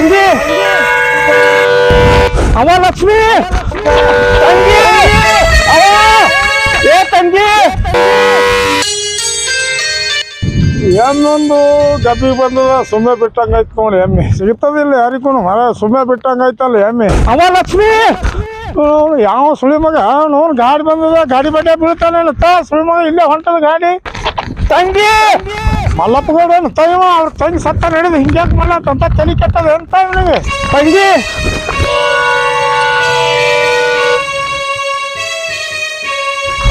ತಂಗಿ. ಅವ ಲಕ್ಷ್ಮಿ. ತಂಗಿ. ಅವ. ಏ ತಂಗಿ. ಏನೊಂದು ಗಬ್ಬಿ ಬಂದದ ಸುಮ್ಮನೆ ಬಿಟ್ಟಂಗಾಯ್ತು ನೋಡಿ ಎಮ್ಮೆ. ಸಿಗ್ತದಿಲ್ಲ ಯಾರಿಗೂ ಮರ ಸುಮ್ಮನೆ ಬಿಟ್ಟಂಗಾಯ್ತಲ್ಲ ಎಮ್ಮೆ. ಅವ ಲಕ್ಷ್ಮಿ. ಯಾವ ಸುಳಿ ಮಗ? ನೋನ್ ಗಾಡಿ ಬಂದದ ಗಾಡಿ ಬಡ್ಡೆ ಬೀಳ್ತಾನೆ ತಾ ಸುಳಿ ಮಗ ಇಲ್ಲೇ ಹೊಂಟದ ಗಾಡಿ. ತಂಗಿ! ಮಲ್ಲಪ್ಪಗೌಡ ತೈವ ಅವ್ರ ತಂಗಿ ಸತ್ತ ನಡೆದು ಹಿಂಗ್ಯಾಕ್ ಮಲ್ಲ ಅಂತ ತಲೆ ಕೆಟ್ಟದ ಅಂತ ನನಗೆ. ತಂಗಿ!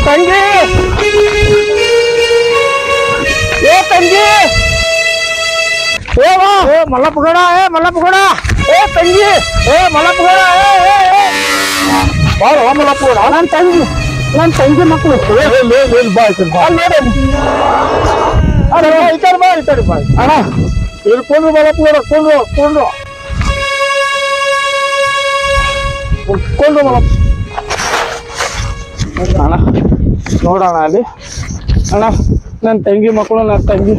ತಂಗಿ! ಏ ತಂಗಿ! ಏ ವಾ ಏ ಮಲ್ಲಪ್ಪಗೌಡ ಏ ಮಲ್ಲಪ್ಪಗೌಡ ಏ ತಂಗಿ! ಏ ಮಲ್ಲಪ್ಪಗೌಡ ಏ ಏ ಬಾರ ಮಲ್ಲಪ್ಪಗೌಡ ನನ್ನ ತಂಗಿ. ನನ್ನ ತಂಗಿ ಮಕ್ಕಳು ಈ ಕಡೆ ಬಾ. ನೋಡಿ ಈ ಕಡೆ ಬಾ ಅಣ್ಣ ಇಲ್ಲಿ ಕೊಂಡ್ರು ಮಲ್ಲಪ್ಪಗೌಡ ಕೊಂಡ್ರು ಕೊಂಡ್ರು ಕೊಂಡ್ರು ಅಣ್ಣ ನೋಡೋಣ ಅಲ್ಲಿ ಅಣ್ಣ ನನ್ನ ತಂಗಿ ಮಕ್ಕಳು ನನ್ನ ತಂಗಿ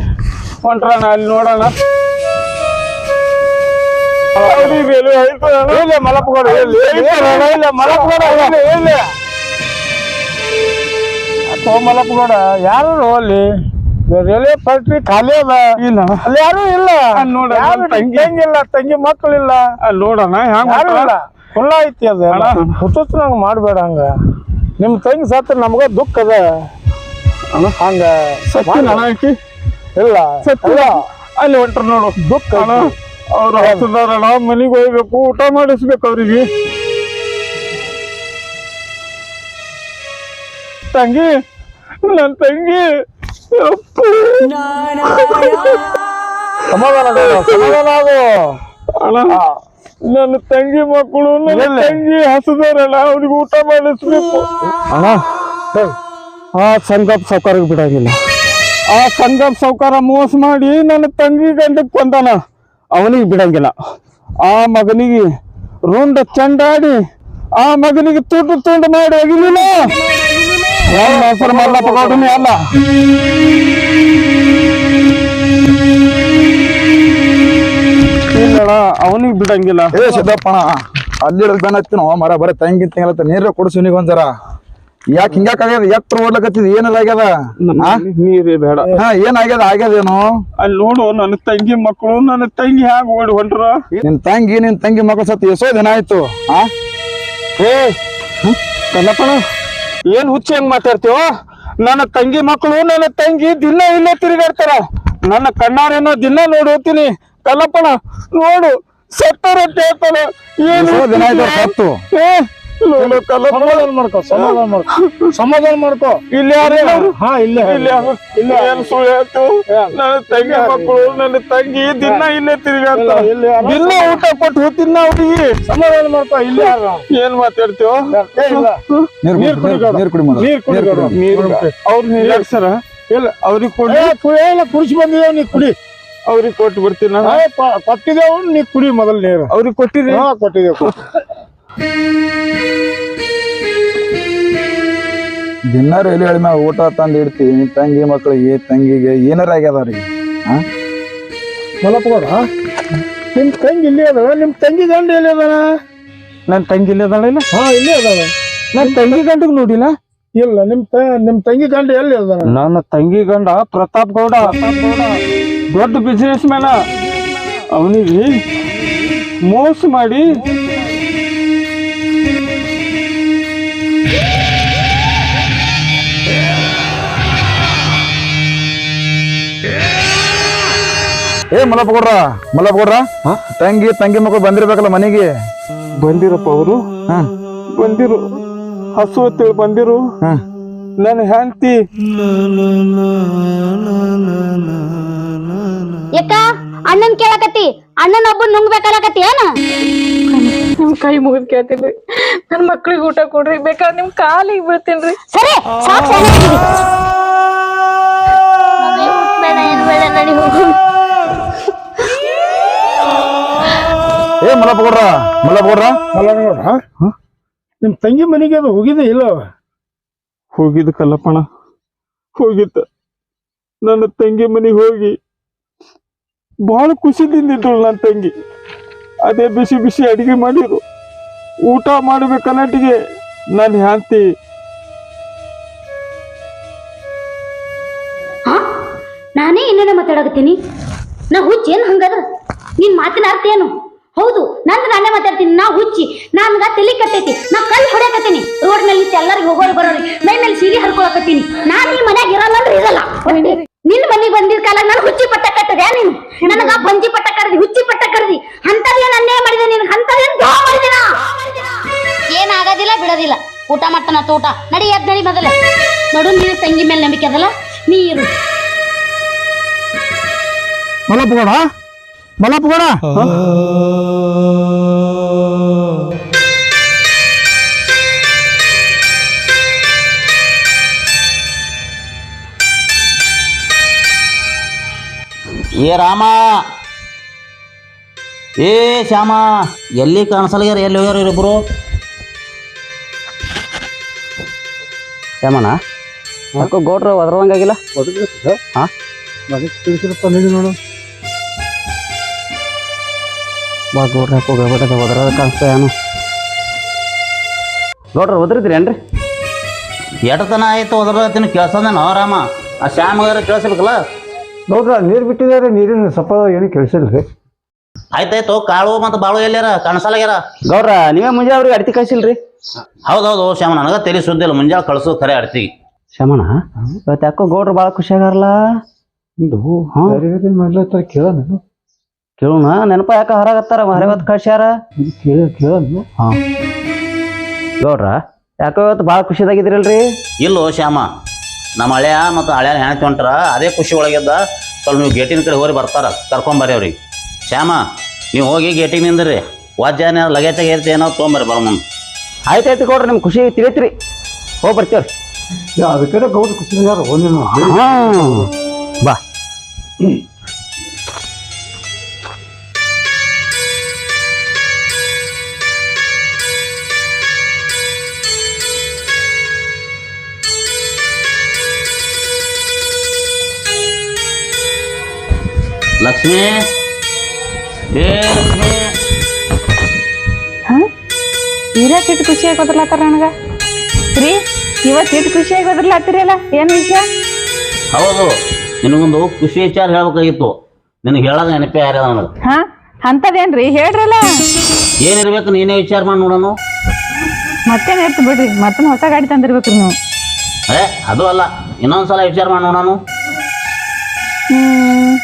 ಹೊಂಟ್ರಣ್ಣ ಅಲ್ಲಿ ನೋಡೋಣ ಇಲ್ಲ ಮಲ್ಲಪ್ಪಗೌಡ ಮಲ್ಲಪ್ಪಗೌಡ ಯಾರು ಅಲ್ಲಿ? ರೈಲ್ವೆ ಫ್ಯಾಕ್ಟ್ರಿ ಖಾಲಿ ಅದ. ಇಲ್ಲ. ಅಲ್ಲಿ ಯಾರು ಇಲ್ಲ. ನೋಡು, ತಂಗಿ. ಇಲ್ಲ ತಂಗಿ ಮಕ್ಕಳಿಲ್ಲ ನೋಡೋಣ ಖುಲ್ಲ ಐತಿ ಅದ ಅಣ್ಣ. ನಂಗೆ ಮಾಡ್ಬೇಡ ಹಂಗ. ನಿಮ್ ತಂಗಿ ಸತ್ರ ನಮ್ಗ ದುಃಖ ಅದ. ಹಂಗ ಇಲ್ಲ. ಅಲ್ಲಿ. ಹೊಂಟ್ರ ನೋಡು. ದುಃಖ. ಅವ್ರು ಹತ್ತದಾರಣ ಮನೆಗೆ ಹೋಗ್ಬೇಕು ಊಟ ಮಾಡಿಸ್ಬೇಕು ಅವ್ರಿಗೆ. ತಂಗಿ ನನ್ನ ತಂಗಿ. ಸಮಾಧಾನ ಸಮಾಧಾನ ಆಗು. ನನ್ನ ತಂಗಿ ಮಕ್ಕಳು ನನ್ನ ತಂಗಿ ಹಸದಾರಲ್ಲ ಅವ್ರಿಗೆ ಊಟ ಮಾಡಿಸ್ಬೇಕು. ಅಣ್ಣ ಆ ಸಂಗಪ್ ಸೌಕರ್ಯ ಬಿಡಂಗಿಲ್ಲ. ಆ ಸಂಗಪ್ ಸೌಕಾರ ಮೋಸ ಮಾಡಿ ನನ್ನ ತಂಗಿ ಗಂಡಕ್ಕೆ ಕೊಂದಾನ ಅವನಿಗೆ ಬಿಡಂಗಿಲ್ಲ. ಆ ಮಗನಿಗೆ ರುಂಡ ಚಂಡಾಡಿ ಆ ಮಗನಿಗೆ ತುಂಡು ತುಂಡು ಮಾಡಿ ಹೋಗಿಲಿಲ್ಲ ನನ್ನ ಹೆಸರು ಮಲ್ಲಪ್ಪ ಗೌಡನೇ ಅಲ್ಲ ಇಲ್ಲಣ್ಣ ಅವನಿಗೆ ಬಿಡಂಗಿಲ್ಲ. ಏ ಸಿದ್ದಪ್ಪಣ ಅಲ್ಲಿ ಬೆನ್ ಹತ್ತಿನ ಮರ ಬರ ತಂಗಿ ತಿಂಗಳ ನೀರ ಕೊಡ್ಸು ನೀವು ಒಂದರ ಯಾಕೆ ಹಿಂಗಾಕಾಗ್ಯದ ಎತ್ರ ಓಡ್ಲಕತ್ತಿದ್ ಏನೆಲ್ಲ ಆಗ್ಯದ? ನೀರೇ ಬೇಡ. ಹಾ ಏನಾಗ್ಯದ ಆಗ್ಯದೇನು? ಅಲ್ಲಿ ನೋಡು ನನ್ನ ತಂಗಿ ಮಕ್ಕಳು ನನ್ನ ತಂಗಿ ಹ್ಯಾಂಗ ಓಡಿ ಹೊಂಟ್ರ? ನಿನ್ ತಂಗಿ ನಿನ್ ತಂಗಿ ಮಕ್ಕಳು ಸತ್ ಎಷ್ಟೋ ದಿನ ಆಯ್ತು ಆ? ಏ ಕಲ್ಲಪ್ಪಣ ಏನ್ ಹುಚ್ಚ ಹೆಂಗ್ ಮಾತಾಡ್ತೀವ ನನ್ನ ತಂಗಿ ಮಕ್ಕಳು ನನ್ನ ತಂಗಿ ದಿನ ಇಲ್ಲೇ ತಿರುಗಾಡ್ತಾರ. ನನ್ನ ಕಣ್ಣಾರೇನೋ ದಿನ ನೋಡಿ ಹೋಗ್ತೀನಿ. ಕಲ್ಲಪ್ಪಣ ನೋಡು ಸತ್ತರ ಏನು ಸಮಾಧಾನ ಮಾಡ್ಕೋ ಸಮಾಧಾನ ಮಾಡ್ಕೋ. ಸಮಾಧಾನ ಮಾಡ್ಕೋ. ಇಲ್ಲಿ ಯಾರು? ಹಾ ಇಲ್ಲ ಇಲ್ಲಿ ಇಲ್ಲ ಏನ್ ಸುಳ್ಳು ಹೇಳ್ತು ನನ್ನ ತಂಗಿ ಮಕ್ಕಳು ನನ್ನ ತಂಗಿ ದಿನ ಇಲ್ಲೇ ಅಣ್ಣ. ದಿನ ಊಟ ಕೊಟ್ಟು ಹೋಗ್ತೀನಿ ಅವ್ರಿಗೆ ಸಮಾಧಾನ ಮಾಡ್ಕೋ ಇಲ್ಲ ಏನ್ ಮಾತಾಡ್ತೀವ ನೀರ್ ನೀರ್ ಕುಡಿ ಕುಡಿ ನೀರ್ ಕುಡಿ. ನೀರ್ ಕುಡಿ ನೀರ್ ಅವ್ರ ನೀರ್ ಹಾಕ್ಸಾರ ಇಲ್ಲ ಅವ್ರಿಗೆ ಕೊಡಿ. ಕುಡಿಸಿ ಬಂದಿದ್ದೇವೆ ನೀ ಕುಡಿ. ಅವ್ರಿಗೆ ಕೊಟ್ಟು ಬರ್ತೀನಿ ಕೊಟ್ಟಿದ್ದೇವು ನೀ ಕುಡಿ ಮೊದಲು ನೀರು. ಅವ್ರಿಗೆ ಕೊಟ್ಟಿರಿ ಹಾ ಕೊಟ್ಟಿದ್ದೇವೆ ದಿನ ರೈಲಿ ಹೇಳಿ ಮ್ಯಾಗ ಊಟ ತಂದು ಇಡ್ತೀವಿ. ನಿನ್ ತಂಗಿ ಮಕ್ಕಳಿಗೆ ತಂಗಿಗೆ ಏನಾರ ಆಗ್ಯದ ರೀ? ಆ? ಮಲಪ್ಪ ನಿಮ್ ತಂಗಿ ಇಲ್ಲಿ ಅದ ನಿಮ್ ತಂಗಿ ಗಂಡ ಎಲ್ಲಿ ಅದಾನ ನನ್ ತಂಗಿ ಇಲ್ಲಿ ಅದಾಳ ಇಲ್ಲ? ಹಾ ಇಲ್ಲೇ ಅದಾಳ. ನನ್ ತಂಗಿ ಗಂಡಗ್ ನೋಡಿಲ್ಲ? ಇಲ್ಲ ನಿಮ್ ತ ನಿಮ್ ತಂಗಿ ಗಂಡ ಎಲ್ಲಿ ಅದಾನ ನನ್ನ ತಂಗಿ ಗಂಡ ಪ್ರತಾಪ್ ಗೌಡ. ದೊಡ್ಡ ಬಿಸಿನೆಸ್ ಮ್ಯಾನ ಅವನಿಗೆ ಮೋಸ ಮಾಡಿ ಏ ಮಲ್ಲಪ್ಪ ಕೊಡ್ರ ತಂಗಿ ತಂಗಿ ಮಕ್ಕಳು ಬಂದಿರ್ಬೇಕಲ್ಲ ಮನೆಗೆ? ಬಂದಿರಪ್ಪ ಅವರು. ಹಾ. ಬಂದಿರು. ಹಸು ಅಂತೇಳಿ ಬಂದಿರು. ಹಾ. ನನ್ನ ಹೆಂಡತಿ. ಯಾಕ ಅಣ್ಣನ್ ಕೇಳಕತ್ತಿ ಅಣ್ಣನ ಒಬ್ಬ ನುಂಗ್ಬೇಕಲ್ಲಕತ್ತಿ ಏನ? ನಿಮ್ ಕೈ ಮುಗಿದ್ ಕೇಳ್ತೀನಿ ನನ್ ಮಕ್ಳಿಗೆ ಊಟ ಕೊಡ್ರಿ ಬೇಕಾದ್ರೆ ನಿಮ್ ಕಾಲಿಗೆ ಬೀಳ್ತೀನಿ ಸರಿ ಸಾಕ್ ಚೆನ್ನಾಗಿದ್ದೀವಿ ಬೇಡ ಏನ್ ಬೇಡ ನಡಿ ಹೋಗು. ಏ ಮಲ್ಲಪ್ಪ ಕೊಡ್ರ ಬೋಡ್ರಾ ಕೊಡ್ರ ಮಲನಗೌಡ ನಿಮ್ ತಂಗಿ ಮನೆಗೆ ಅದು ಹೋಗಿದೆ ಇಲ್ಲ? ಹೋಗಿದ್ದು ಕಲ್ಲಪ್ಪಣ ಹೋಗಿದ್ದ. ನನ್ನ ತಂಗಿ ಮನೆಗೆ ಹೋಗಿ ಬಹಳ ಖುಷಿದಿಂದ ಇದ್ದಳು ನನ್ನ ತಂಗಿ. ಅದೇ ಬಿಸಿ ಬಿಸಿ ಅಡಿಗೆ ಮಾಡಿದ್ರು. ಊಟ ಮಾಡಬೇಕನ್ನಟ್ಟಿಗೆ ನನ್ನ ಹ್ಯಾಂತಿ ನಾನೇ ಇನ್ನೇನೆ ಮಾತಾಡಕತ್ತೀನಿ? ನಾ ಹುಚ್ಚಿ, ಏನು ಹಂಗದ? ನಿನ್ ಮಾತಿನ ಅರ್ಥ ಏನು? ಹೌದು, ನಂದು ನಾನೇ ಮಾತಾಡ್ತೀನಿ. ನಾ ಹುಚ್ಚಿ, ನನ್ಗ ತಲೆ ಕಟ್ಟೈತಿ. ನಾ ಕಲ್ ಹೊಡೆಯಕತ್ತೀನಿ. ರೋಡ್ ಮೇಲೆ ಎಲ್ಲರಿಗೆ ಹೋಗೋರು ಬರೋರಿ ಮೈ ಮೇಲೆ ಸೀರೆ ಹರ್ಕೊಳಕತ್ತೀನಿ. ನಾನು ಈ ಮನ್ಯಾಗ ಇರಲ್ಲ ಅಂದ್ರೆ ಇರಲ್ಲ. ಊಟ. ನಡಿ ಎದ್ ನಡಿ ಮೊದಲ. ನೋಡು ನೀನು ತಂಗಿ ಮೇಲೆ ನಂಬಿಕೆ ಅದಲ್ಲ? ನೀರು ಮಲ್ಲಪ್ಪ ಗೌಡ ಮಲ್ಲಪ್ಪ ಏ ರಾಮ. ಏ ಶ್ಯಾಮ ಎಲ್ಲಿ ಕಾಣಿಸಲ್ಗ್ಯಾರ? ಎಲ್ಲಿ ಹೋಗ್ಯಾರ ಇವ್ರಿಬ್ರು? ಶ್ಯಾಮನ ಯಾಕೋ ಗೋಟ್ರು ಒದ್ರದಂಗಾಗಿಲ್ಲ? ಹಾ. ನೋಡು. ಬಾ ಗೌಡ್ರ ಯಾಕೋ ಗಡ್ಬಡದ ಒದ್ರದ ಕಾಣಿಸ್ತಾ ಏನು? ಗೌಡ್ರ ಒದ್ರಿದ್ರೇನ್ರಿ? ಎಡತನ ಆಯ್ತು ಒದ್ರದತ್ತಿನ ಕೇಳ್ಸಂದೇನೋ ರಾಮ? ಆ ಶ್ಯಾಮಗಾರ ಕೇಳಿಸ್ಬೇಕಲ್ಲ ನೋಡ್ರ ನೀರು ಬಿಟ್ಟಿದ್ದಾರೆ ನೀರಿನ ಸಪ್ಪ ಏನು ಕೆಲಸ ಆಯ್ತಾಯ್ತು ಕಾಳು ಮತ್ತು ಬಾಳು ಎಲ್ಲಾರ ಕಾಣಿಸಲ್ಗ್ಯಾರ ಗೌರ ನೀವೇ ಮುಂಜಾನೆ ಅವ್ರಿಗೆ ಅಡ್ತಿ ಕಳ್ಸಿಲ್ರಿ? ಹೌದೌದು ಶ್ಯಾಮ ನನಗ ತಲೆ ಸುದ್ದಿಲ್ಲ ಮುಂಜಾ ಮುಂಜಾನೆ ಕಳ್ಸು ಖರೆ ಅಡ್ತಿ ಶ್ಯಾಮಣ ಇವತ್ತು ಯಾಕೋ ಗೌಡ್ರು ಭಾಳ ಖುಷಿಯಾಗಾರಲ್ಲ ಕೇಳೋಣ ಮಾಡ್ಲತ್ತಾರ ಕೇಳ ನಾನು? ಕೇಳೋಣ ನೆನಪ ಯಾಕ ಹೊರಗತ್ತಾರ? ಹೊರಗತ್ ಕಳ್ಸ್ಯಾರ? ಕೇಳ ಕೇಳ ಗೌಡ್ರ ಯಾಕೋ ಇವತ್ತು ಭಾಳ ಖುಷಿದಾಗಿದ್ರಲ್ರಿ ಇಲ್ಲೋ ಶ್ಯಾಮ ನಮ್ಮ ಹಳೆಯ ಮತ್ತು ಹಳೆಯ ಹೆಣ್ತಿ ಹೊಂಟ್ರ ಅದೇ ಖುಷಿ ಒಳಗಿದ್ದ ಸ್ವಲ್ಪ ನೀವು ಗೇಟಿನ ಕಡೆ ಹೋಗಿ ಬರ್ತಾರ ಕರ್ಕೊಂಬರ್ರಿ ಅವ್ರಿಗೆ. ಶ್ಯಾಮ ನೀವು ಹೋಗಿ ಗೇಟಿಗೆ ನಿಂದ್ರಿ. ವಾದ್ಯಾನ ಲಗೇಜಾಗ ಏರ್ತಿ ಏನೋ ತೊಗೊಂಬರ್ರಿ ಬರ ಮುಂದೆ ಆಯ್ತಾಯ್ತು ಕೊಡ್ರಿ ನಿಮ್ಗೆ ಖುಷಿ ತಿಳಿತ್ರಿ ಹೋಗಿ ಬರ್ತೀವ್ರಿ. ಅದಕ್ಕೆ ಗೌಡ ಖುಷಿಯಾರ ಒಂದಿನ ಹಾಂ. ಬಾ. ಲಕ್ಷ್ಮಿ. ಇರಕ್ ಇಟ್ಟು ಖುಷಿಯಾಗಿ ಬದಲಾತಾರ ನನಗ? ರೀ ಇವತ್ತು ಇಟ್ಟು ಖುಷಿಯಾಗಿ ಬದಲಾತಿರಲ್ಲ ಏನು ವಿಷಯ? ಹೌದು ನಿನಗೊಂದು ಖುಷಿ ವಿಚಾರ ಹೇಳ್ಬೇಕಾಗಿತ್ತು. ನಿನಗೆ ಹೇಳೋದು ನೆನಪೇ ಯಾರ್ಯಾದ ನನಗೆ? ಹಾ? ಅಂತದೇನ್ರಿ? ಹೇಳ್ರಲ್ಲ? ಏನಿರ್ಬೇಕು ನೀನೇ ವಿಚಾರ ಮಾಡಿ ನೋಡೋಣ ಮತ್ತೇನು ಇರ್ತು ಬಿಡ್ರಿ? ಮತ್ತೊಂದು ಹೊಸ ಗಾಡಿ ತಂದಿರ್ಬೇಕ್ರಿ ನೀವು. ಏ ಅದು ಅಲ್ಲ. ಇನ್ನೊಂದ್ಸಲ ವಿಚಾರ ಮಾಡಿ ನೋಡೋನು. ಹ್ಮ್.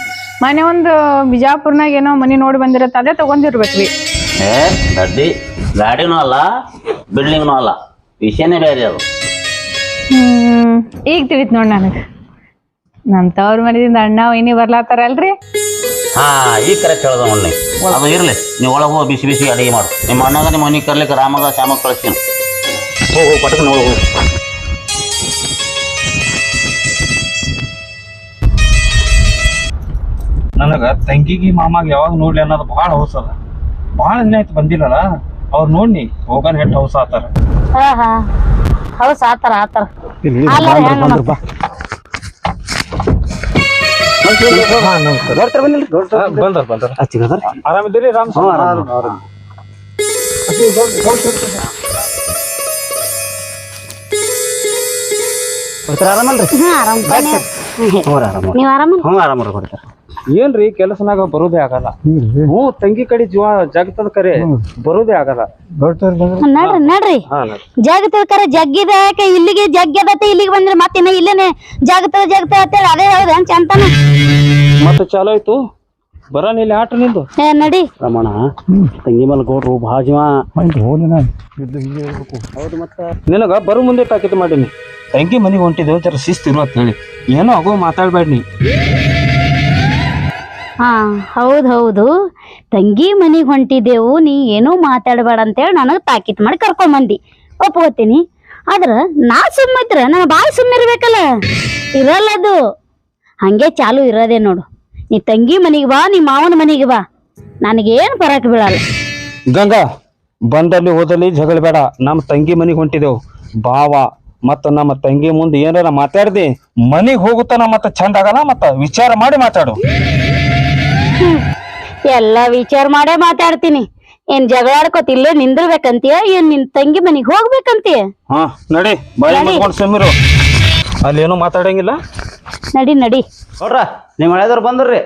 ಮನೆ ಒಂದು ಬಿಜಾಪುರ್ನಾಗ ಏನೋ ಮನಿ ನೋಡಿ ಬಂದಿರತ್ತ ಅದೇ ತಗೊಂಡಿರ್ಬೇಕ್ರಿ. ಏ ದಡ್ಡಿ ಗಾಡಿನೂ ಅಲ್ಲ ಬಿಲ್ಡಿಂಗ್ನೂ ಅಲ್ಲ ವಿಷಯನೇ ಬೇರೆ ಅದು. ಹ್ಮ್ ಈಗ ತಿಳಿತ್ ನೋಡ್ ನನಗ. ನಮ್ ತವ್ರ ಮನೆಯಿಂದ ಅಣ್ಣ ಏನಿ ಬರ್ಲಾತಾರ ಅಲ್ರಿ ಹಾ ಈ ಕರೆಕ್ಟ್ ಹೇಳ್ದ ಮೊನ್ನೆ. ಅದು ಇರ್ಲಿ ನೀವು ಒಳಗೆ ಹೋಗಿ ಬಿಸಿ ಬಿಸಿ ಅಡಿಗೆ ಮಾಡು. ನಿಮ್ಮ ಅಣ್ಣಗ ನಿಮ್ಮ ಮನೆಗೆ ಕರ್ಲಿಕ್ಕೆ ರಾಮಗ ಶ್ಯಾಮಗ ಕಳಿಸ್ತೀನಿ. ಹೋಗು ಪಟಕ್ ಹೋಗು. ನನಗ ತಂಗಿಗೆ ಮಾಮಾಗ ಯಾವಾಗ ನೋಡ್ಲಿ ಅನ್ನೋದು ಭಾಳ ಅದ. ಭಾಳ ದಿನ ಆಯ್ತು ಬಂದಿಲ್ಲಲ್ಲ ಅವ್ರು ನೋಡಿ ಹೋಗನ್ ಹೆಟ್ ಹೌಸ್ ಆತಾರ. ಹಾ ಹಾ. ಆತರ ಆರಾಮಿದ್ದೀರಿ ರಾಮ್ ಆರಾಮಲ್ರಿ? ಆರಾಮ್. ಹ್ಞೂ ಆರಾಮ. ನೀವ್ ಆರಾಮ ಹ್ಞೂ ಆರಾಮ ಕೊಡ್ತಾರೆ ಏನ್ರಿ ಕೆಲಸನಾಗ ಬರೋದೇ ಆಗಲ್ಲ. ಹ್ಞೂ ತಂಗಿ ಕಡೆ ಜೀವ ಜಗತ್ತದ ಕರೆ ಬರೋದೇ ಆಗಲ್ಲ. ನೋಡ್ರಿ ನಡ್ರಿ. ಹಾ ಜಗತ್ತದ ಕರೆ ಜಗ್ಗಿದಾಕ ಇಲ್ಲಿಗೆ ಜಗ್ಗದತ್ತೆ ಇಲ್ಲಿಗೆ ಬಂದ್ರೆ ಮತ್ತೆ ಇಲ್ಲೇನೆ ಜಗತ್ತದ ಜಗತ್ತ ಅಂತೇಳಿ ಅದೇ ಹೌದ ಅಂತ ಮತ್ತೆ ಚಾಲೋ ಆಯ್ತು. ಬರೋಣ ಇಲ್ಲಿ ಆಟ ನಿಂದು. ಏ ನಡಿ. ರಮಣ ತಂಗಿ ಮೇಲೆ ಗೌಡ್ರು ಭಾಳ ಜೀವ. ನಿನಗ ಬರು ಮುಂದೆ ತಾಕೀತು ಮಾಡೀನಿ. ತಂಗಿ ಮನೆಗೆ ಹೊಂಟಿದ್ದೇವೆ ಜರ ಶಿಸ್ತು ಇರು ಅಂತ ಹೇಳಿ. ಏನೋ ಆಗೋ ಮಾತಾಡ್ಬೇಡ ನೀ ಹಾ, ಹೌದು ಹೌದು. ತಂಗಿ ಮನೆಗೆ ಹೊಂಟಿದ್ದೆವು ನೀ ಏನೂ ಮಾತಾಡಬೇಡ ಅಂತೇಳಿ ನನಗೆ ತಾಕೀತು ಮಾಡಿ ಕರ್ಕೊಂಬಂದಿ ಒಪ್ಕೋತೀನಿ. ಆದ್ರೆ ನಾ ಸುಮ್ಮಿದ್ರ ನನ್ನ ಬಾಯಿ ಸುಮ್ಮಿರ್ಬೇಕಲ್ಲ ಇರಲ್ಲ ಅದು. ಹಂಗೆ ಚಾಲು ಇರೋದೇ ನೋಡು. ನೀ ತಂಗಿ ಮನೆಗೆ ಬಾ, ನೀ ಮಾವನ ಮನೆಗೆ ಬಾ. ನನಗೇನು ಬರಕ್ಕೆ ಬೀಳಲ್ಲ. ಗಂಗಾ, ಬಂದಲ್ಲಿ ಹೋದಲ್ಲಿ ಜಗಳ ಬೇಡ. ನಮ್ಮ ತಂಗಿ ಮನೆಗೆ ಹೊಂಟಿದೆವು. ಬಾವ, ಮತ್ತ ನಮ್ಮ ತಂಗಿ ಮುಂದೆ ಏನಾರ ಮಾತಾಡ್ದಿ, ಮನೆಗೆ ಹೋಗುತ್ತಾನ ಮತ್ತ ಚಂದ ಆಗಲ್ಲ ಮತ್ತ ವಿಚಾರ ಮಾಡಿ ಮಾತಾಡು. ಎಲ್ಲ ವಿಚಾರ ಮಾಡೇ ಮಾತಾಡ್ತೀನಿ. ಏನ್ ಜಗಳ ಇಲ್ಲೇ ನಿಂದಿರ್ಬೇಕಂತೀಯ? ಏನ್ ನಿನ್ ತಂಗಿ ಮನಿಗ್ ಹೋಗ್ಬೇಕಂತೀಯ? ಹಾ ನಡಿ ಬಾಯಿ ಅಲ್ಲಿ ಮುಚ್ಕೊಂಡು ಅಲ್ಲೇನು ಮಾತಾಡಂಗಿಲ್ಲ? ನಡಿ ನಡಿ. ನೋಡ್ರ ನಿಮ್ಮ ಹಳೆದವ್ರು ಬಂದ್ರಿ.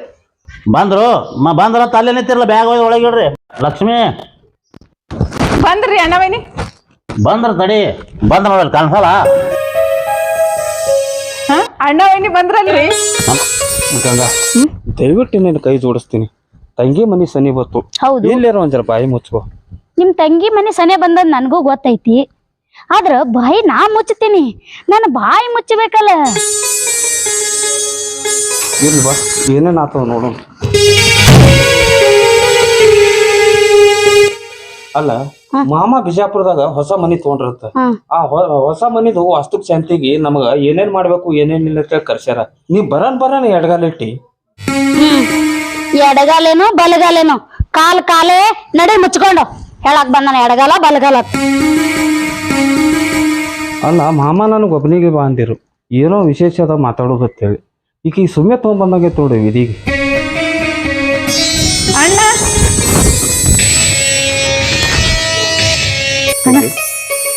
ಬಂದ್ರು ಮ ಬಂದ್ರ ತಲೆ ನಿಂತಿರಲ್ಲ ಬ್ಯಾಗ್ ಒಳಗೆ ಇಡ್ರಿ. ಲಕ್ಷ್ಮಿ. ಬಂದ್ರಿ ಅಣ್ಣವೇನಿ ಬಂದ್ರ ತಡಿ ಬಂದ್ರ ನೋಡಲ್ ಕಾಣಿಸಲ್ಲ. ಹಾ ಅಣ್ಣ ವೈನಿ ಬಂದ್ರಲ್ರಿ. ಗಂಗಾ ದಯವಿಟ್ಟು ನಿನ್ನ ಕೈ ಜೋಡಿಸ್ತೀನಿ. ತಂಗಿ ಮನೆ ಸನಿ ಬತ್ತು. ಹೌದು. ಇಲ್ಲೇರೋ ಒಂದ್ ಜರ ಬಾಯಿ ಮುಚ್ಕೋ. ನಿಮ್ ತಂಗಿ ಮನೆ ಸನೆ ಬಂದದ್ ನನಗೂ ಗೊತ್ತೈತಿ. ಆದ್ರ ಬಾಯಿ ನಾ ಮುಚ್ಚತೀನಿ ನನ್ನ ಬಾಯಿ ಮುಚ್ಚಬೇಕಲ್ಲ. ಇರ್ಲಿ ಬಾ ನೋಡೋಣ. ಅಲ್ಲ ಮಾಮ ಬಿಜಾಪುರದಾಗ ಹೊಸ ಮನಿ ತಗೊಂಡಿರತ್ತ. ಆ ಹೊಸ ಮನಿದು ವಾಸ್ತುಕ್ ಶಾಂತಿಗೆ ನಮಗ ಏನೇನ್ ಮಾಡ್ಬೇಕು ಏನೇನಿಲ್ಲ ಅಂತ ಹೇಳಿ ಕರ್ಸ್ಯಾರ. ನೀ ಬರನ್ ಬರನ್ ಎಡಗಾಲಿಟ್ಟಿ ಎಡಗಾಲೇನು ಬಲಗಾಲೇನು? ಕಾಲ್ ಕಾಲೇ ನಡೆ ಮುಚ್ಕೊಂಡು. ಹೇಳಕ್ ಬಂದನ ಎಡಗಾಲ ಬಲಗಾಲ ಅಲ್ಲ ಮಾಮ ನನಗೆ ಒಬ್ಬನಿಗೆ ಬಂದಿರು ಅಂದಿರು. ಏನೋ ವಿಶೇಷ ಅದ ಮಾತಾಡೋದು ಅಂತೇಳಿ ಈಗ ಈ ಸುಮ್ಮನೆ ತೊಗೊಂಬಂದಾಗೈತೆ ತೋಡಿ ವಿಧಿಗೆ. ಅಣ್ಣ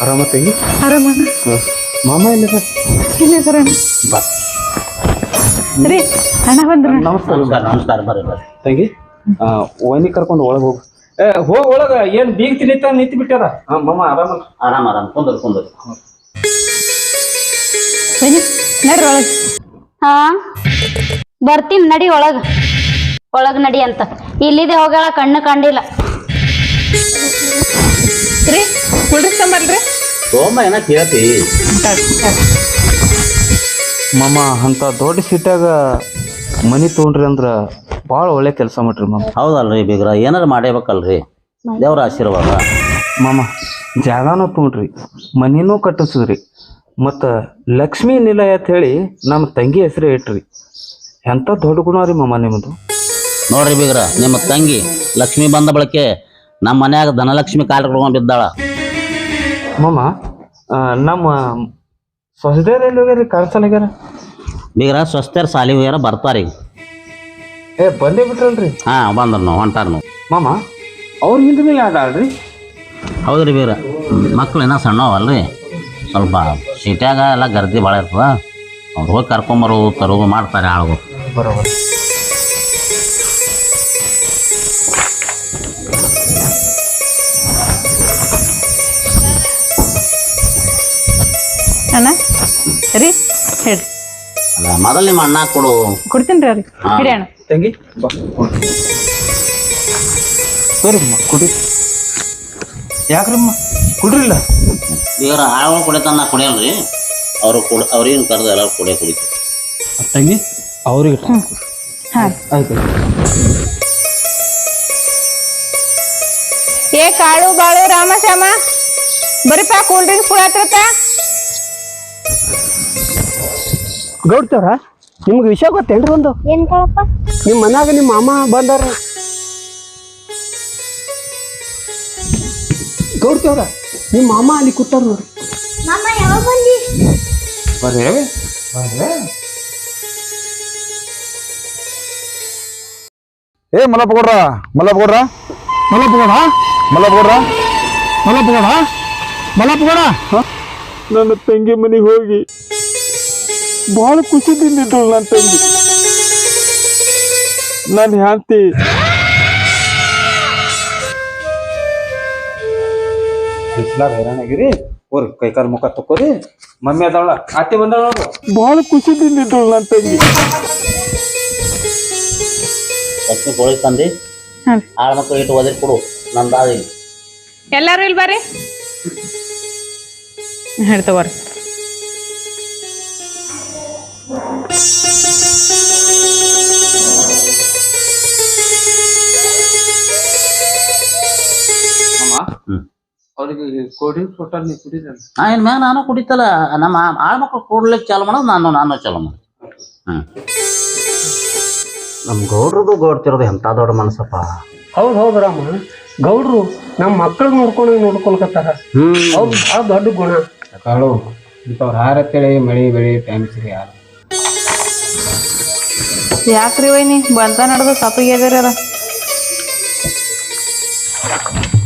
ಆರಾಮ ತಂಗಿ ಆರಾಮ ಮಾಮ ಎಲ್ಲಿದ ಇಲ್ಲ ಸರ್ ಅಣ್ಣ. ಬಾ. ರೀ ಅಣ್ಣ ಬಂದ್ರ ನಮಸ್ಕಾರ. ನಮಸ್ಕಾರ ಬರ್ರಿ ಬರ್ರಿ. ತಂಗಿ ಆ, ವೈನಿ ಕರ್ಕೊಂಡು ಒಳಗೆ ಹೋಗು. ಏ ಹೋಗ್ ಒಳಗ ಏನ್ ಬೀಗ ತಿನ್ನಿತ್ತ ನಿಂತು ಬಿಟ್ಟಾರ ಹಾ ಮಾಮ ಆರಾಮ. ಆರಾಮ ಆರಾಮ. ಕುಂದ್ರ ಕುಂದ್ರ. ನಡ್ರಿ ಒಳಗೆ. ಹಾ. ಬರ್ತೀನಿ ನಡಿ ಒಳಗ. ಒಳಗ ನಡಿ ಅಂತ. ಇಲ್ಲಿದೆ ಹೋಗಳ ಕಣ್ಣು ಕಂಡಿಲ್ಲ ರೀ ಸೋಮ ಏನ ಕೇಳ್ತಿ? ಮಮ್ಮ ಅಂತ ದೊಡ್ಡ ಸಿಟ್ಯಾಗ ಮನಿ ತೊಗೊಂಡ್ರಿ ಅಂದ್ರ ಭಾಳ ಒಳ್ಳೆ ಕೆಲಸ ಮಾಡ್ರಿ ಮಮ್ಮ ಹೌದಲ್ರಿ ಬೀಗ್ರ ಏನಾರ ಮಾಡೇಬೇಕಲ್ರಿ ದೇವ್ರ ಆಶೀರ್ವಾದ. ಮಾಮ ಜಾಗನೂ ತಗೊಂಡ್ರಿ ಮನಿನೂ ಕಟ್ಟಿಸಿದ್ರಿ. ಮತ್ತ ಲಕ್ಷ್ಮೀ ನಿಲಯ ಅಂತ ಹೇಳಿ ನಮ್ಮ ತಂಗಿ ಹೆಸರು ಇಟ್ರಿ. ಎಂಥ ದೊಡ್ಡ ಗುಣ ರೀ ಮಾಮ ನಿಮ್ಮದು. ನೋಡ್ರಿ ಬೀಗ್ರ ನಿಮ್ಮ ತಂಗಿ ಲಕ್ಷ್ಮಿ ಬಂದ ಬಳಕೆ ನಮ್ಮ ಮನ್ಯಾಗ ಧನಲಕ್ಷ್ಮಿ ಕಾಲ್ ಕಡ್ಕೊಂಡ್ ಬಿದ್ದಾಳ. ಮಾಮ ಆ, ನಮ್ಮ ಸೊಸದೇರ್ ಎಲ್ಲಿ ಹೋಗ್ಯಾರ ಕಾಣಿಸಲ್ಲಾಗ್ಯಾರ ಬೀಗ್ರ ಸ್ವಸ್ಥರ ಸಾಲಿ ಹೋಗ್ಯಾರ ಬರ್ತಾರೀ. ಏ ಬಂದೇ ಬಿಟ್ರಲ್ರಿ? ಹಾ ಬಂದ್ರು ನಾವು ಹೊಂಟಾರ ನಾವು. ಮಾಮ ಅವ್ರ ಹಿಂದೆ ಯಾವ್ದು ಆಳ್ರಿ ಹೌದ್ರಿ ಬೀಗ್ರ ಮಕ್ಳು ಏನೋ ಸಣ್ಣವಲ್ರಿ ಸ್ವಲ್ಪ ಸಿಟ್ಯಾಗ ಎಲ್ಲ ಗರ್ದಿ ಭಾಳ ಇರ್ತದ. ಅವ್ರು ಹೋಗಿ ಕರ್ಕೊಂಬರೋದು ತರೋದು ಮಾಡ್ತಾರೆ ಆಳ್ಗಳು. ಬರೋಬರ್. ರೀ ಹೇಳ್ರಿ. ಅಲ್ಲ ಮೊದಲು ನಿಮ್ಮ ಅಣ್ಣ ಕೊಡು. ಕೊಡ್ತೀನಿ ರೀ ಅವ್ರಿಗೆ. ಹಾ. ಹಿಡಿ ಅಣ್ಣ ತಂಗಿ ಬಾ. ಬರ್ರಮ್ಮ ಕುಡಿ. ಯಾಕ್ರಮ್ಮ? ಕುಡ್ರಿಲ್ಲ? ಬೀಗ್ರ ಆಳ್ಗಳು ಕುಡಿತಾನ ನಾ ಕುಡಿಯಲ್ರಿ. ಅವರು ಕುಡ ಅವ್ರೇನು ಕರೆದು ಎಲ್ಲರೂ ಕುಡಿಯೋ ಕುಡಿತೀವಿ ತಂಗಿ ಅವ್ರಿಗೆ ಹಾಂ. ಆಯ್ತು. ಏ ಕಾಳು ಬಾಳು ರಾಮ ಶ್ಯಾಮ ಬರೀಪಾ ಕೂಲ್ ಡ್ರಿಂಕ್ಸ್ ಕುಡಾತ್ರತ್ತ? ಗೌಡ್ತವ್ರ ನಿಮ್ಗೆ ವಿಷಯ ಗೊತ್ತೇನ್ರಿ ಒಂದು? ಏನ್ ಕಳಪ್ಪ? ನಿಮ್ಮ ಮನ್ಯಾಗ ನಿಮ್ಮ ಮಾಮ ಬಂದಾರ. ಗೌಡ್ತವ್ರ ನಿಮ್ಮ ಮಾಮ ಅಲ್ಲಿ ಕೂತಾರ ನೋಡ್ರಿ. ಬಂದಿ? ಬರ್ರಿ. ಏ ಮಲ್ಲಪ್ಪ ಕೊಡ್ರ ಮಲ್ಲಪ್ಪ ಕೊಡ್ರ ಮಲ್ಲಪ್ಪ ಕೊಡ ಮಲ್ಲಪ್ಪ ಕೊಡ್ರ ನನ್ನ ತಂಗಿ ಮನೆಗೆ ಹೋಗಿ. ಭಾಳ ಖುಷಿದಿಂದಿದ್ರು ನನ್ನ ತಂಗಿ. ನನ್ನ ಹ್ಯಾಂತಿ ಬಿಸ್ಲಾಗ ಹೈರಾಣಾಗಿರಿ ಹೋರಿ ಕೈಕಾಲು ಮುಖ ತಕ್ಕೋರಿ ಮಮ್ಮಿ ಅದಾವಳ ಆತಿ ಬಂದಾಳ ಭಾಳ ಖುಷಿದಿಂದಿದ್ರು ನನ್ನ ತಂಗಿ. ಅಷ್ಟು ಕೋಳಿ ತಂದಿ ಆಳ ಮಕ್ಕಳು ಇಟ್ಟು ಒದರಿ ಕೊಡು ನಂದಾದಿ ಎಲ್ಲಾರು ಇಲ್ಲಿ ಬರ್ರಿ ಹೇಳ್ತವ್ರಿ. ಅವ್ರಿಗೆ ಕೊಡಿ ಕೊಟ್ಟಾರ ನೀವು ನಾ ಇನ್ ಮ್ಯಾಗ ನಾನು ಕುಡಿತಲ್ಲ ನಮ್ಮ ಆಳ್ ಮಕ್ಕಳು ಕೂಡ್ಲಿಕ್ಕೆ ಚಾಲು ಮಾಡೋದು ನಾನು ನಾನು ಚಾಲು ಮಾಡೋದು. ಹ್ಞೂ ನಮ್ಮ ಗೌಡ್ರದು ಗೌಡ್ತಿರೋದು ಎಂಥ ದೊಡ್ಡ ಮನಸ್ಸಪ್ಪ. ಹೌದು ಹೌದು ರಾಮ. ಗೌಡ್ರು ನಮ್ಮ ಮಕ್ಕಳಿಗೆ ನೋಡ್ಕೊಂಡು ನೋಡ್ಕೊಳ್ಕತ್ತಾರ. ಹ್ಮ್. ಹೌದು ಭಾಳ ದೊಡ್ಡ ಗುಣ. ಕಾಳು ಇಂಥವ್ರು ಹಾರತ್ತೇಳಿ ಮಳಿ ಬೆಳಿ ಟೈಮ್ ಸರಿ ಯಾರು ಯಾಕ್ರಿ ವೈನಿ? ಬಂತ ನಡೆದು ಸಪ್ಪಿಗೆ ಅದೇರ